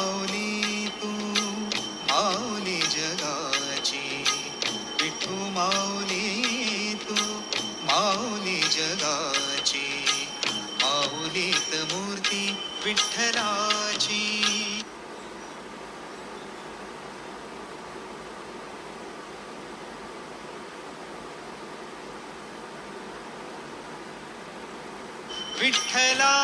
माऊली तू माऊली जगाची। विठू माऊली तू माऊली जगाची। माऊलीत मूर्ती विठ्ठलाची। विठ्ठला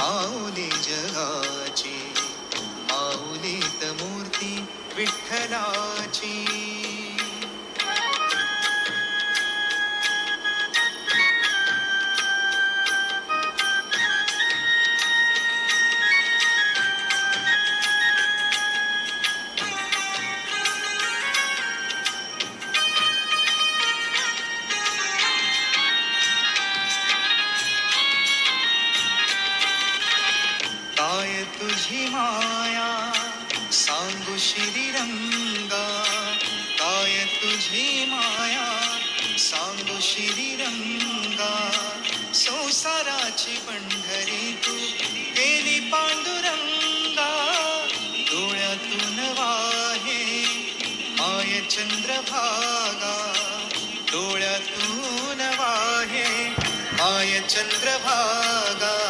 好。काय तुझी माया, सांगू श्रीरंगा काय तुझी माया, सांगू श्रीरंगा संसाराची पंढरी तू गेली पांडुरंगा। डोळ्यातून वाहे माय चंद्रभागा। डोळ्यातून वाहे माय चंद्रभागा।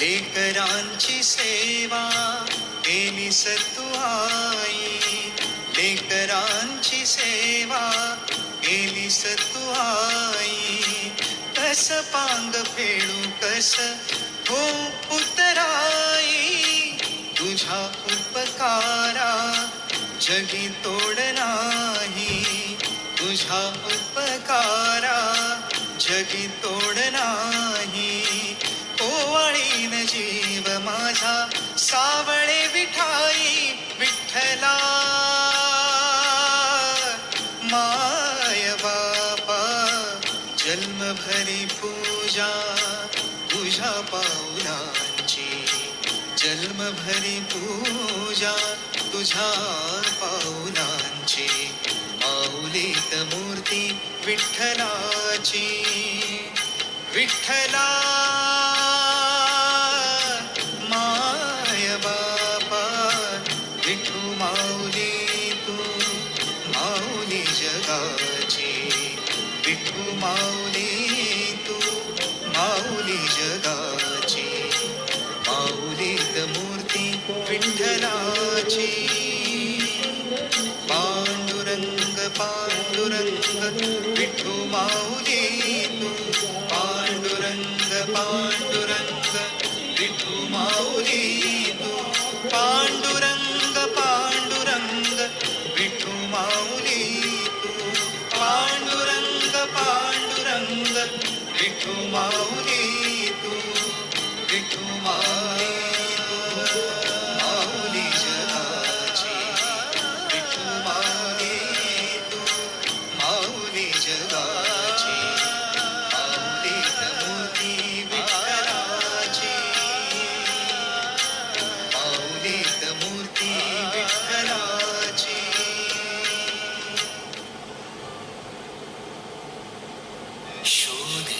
लेकरांची सेवा केली सतू आई। लेकरांची सेवा केली सतू आई। कस पांग फेडू, कस हो उतराई तुझा उपकारा, जगी तोड तुझ्या उपकारा, जगी तोड ओवाळीन जीव माझा, सावळे विठाई विठ्ठला. माय बापा, जन्मभरी पूजा तुझ्या पाऊलांची जन्मभरी पूजा, तुझ्या पाऊलांची माऊलीत मूर्ती विठ्ठलाची. विठ्ठला! विठू माऊली तू माऊली जगाची. माऊलीत मूर्ती विठ्ठलाची. पांडुरंग पांडुरंग विठू माऊली तू. पांडुरंग पांडुरंग विठू माऊली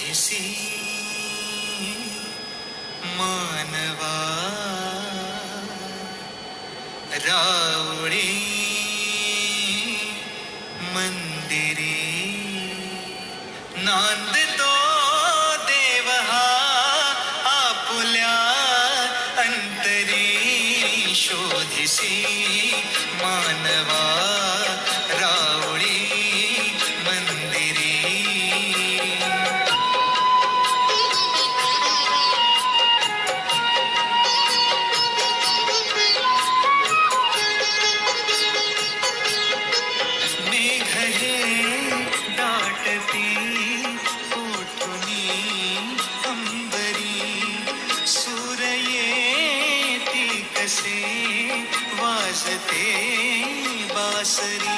शोधेसी मानवा रावळी मंदिरी नांदतो necessity